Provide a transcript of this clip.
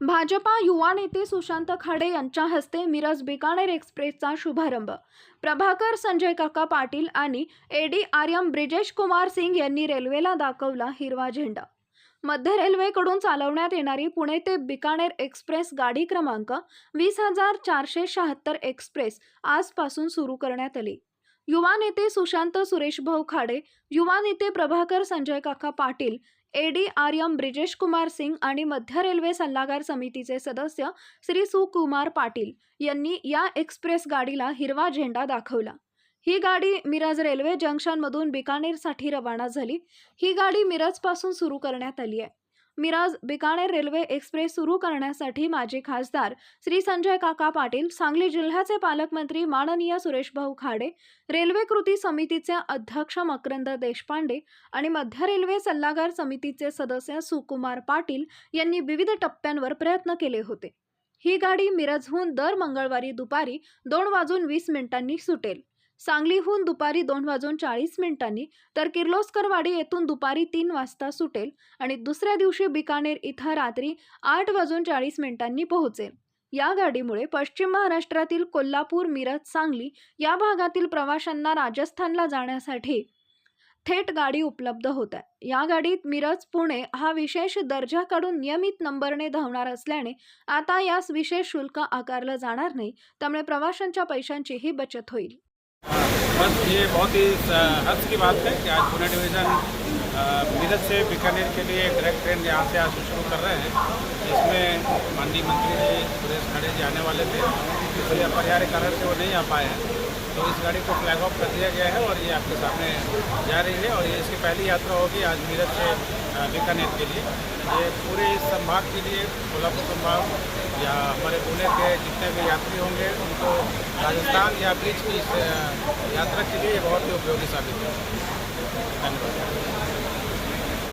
भाजपा युवा नेते सुशांत खाडे यांच्या हस्ते मिरज बिकानेर एक्सप्रेसचा शुभारंभ. प्रभाकर संजय काका पाटील आणि एडी आर्यम ब्रिजेश कुमार सिंग यांनी रेल्वेला दाखवला हिरवा झेंडा. मध्य रेल्वेकडून चालवण्यात येणारी पुणे ते बिकानेर एक्सप्रेस गाडी क्रमांक वीस हजार चारशे शहात्तर एक्सप्रेस आजपासून सुरू करण्यात आली. युवा नेते सुशांत सुरेश भाऊ खाडे युवा नेते Prabhakar Sanjay Kaka Patil A D R M Brijesh Kumar Singh आणि मध्य रेल्वे सल्लागार समितीचे सदस्य श्री सुकुमार पाटील यांनी या एक्सप्रेस गाडीला हिरवा झेंडा दाखवला. ही गाडी मिरज रेल्वे जंक्शनमधून बिकानेरसाठी रवाना झाली. ही गाडी मिरजपासून सुरू करण्यात आली आहे. मिरज बिकानेर रेल्वे एक्सप्रेस सुरू करण्यासाठी माजी खासदार श्री संजय काका पाटील सांगली जिल्ह्याचे पालकमंत्री माननीय सुरेशभाऊ खाडे रेल्वे कृती समितीचे अध्यक्ष मकरंद देशपांडे आणि मध्य रेल्वे सल्लागार समितीचे सदस्य सुकुमार पाटील यांनी विविध टप्प्यांवर प्रयत्न केले होते. ही गाडी मिरजहून दर मंगळवारी दुपारी दोन वाजून वीस मिनिटांनी सुटेल. सांगलीहून दुपारी दोन वाजून चाळीस मिनिटांनी तर किर्लोस्करवाडी येथून दुपारी तीन वाजता सुटेल आणि दुसऱ्या दिवशी बिकानेर इथं रात्री आठ वाजून चाळीस मिनिटांनी पोहोचेल. या गाडीमुळे पश्चिम महाराष्ट्रातील कोल्हापूर मिरज सांगली या भागातील प्रवाशांना राजस्थानला जाण्यासाठी थेट गाडी उपलब्ध होत आहे या गाडीत मिरज पुणे हा विशेष दर्जा काढून नियमित नंबरने धावणार असल्याने आता यास विशेष शुल्क आकारलं जाणार नाही त्यामुळे प्रवाशांच्या पैशांचीही बचत होईल. बस ये बहुत ही हर्ष की बात है कि आज पुणे डिवीज़न मिरज से बीकानेर के लिए एक डायरेक्ट ट्रेन यहाँ से आज शुरू कर रहे हैं। इसमें माननीय मंत्री जी, सुरेश खड़े जी आने वाले थे। इसलिए अपरिहार्य कारण से वो नहीं आ पाए हैं। तो इस गाड़ी को फ्लैग ऑफ़ कर दिया गया है और ये आपके सामने जा रही है और ये इसकी पहली यात्रा होगी आज मिरज से बीकानेर के लिए। ये पूरे इस संभाग के लिए, कोल्हापुर संभाग या हमारे पुणे के जितने भी यात्री होंगे, उनको राजस्थान या ब्रिज की इस यात्रा के लिए बहुत ही उपयोगी साबित है धन्यवाद।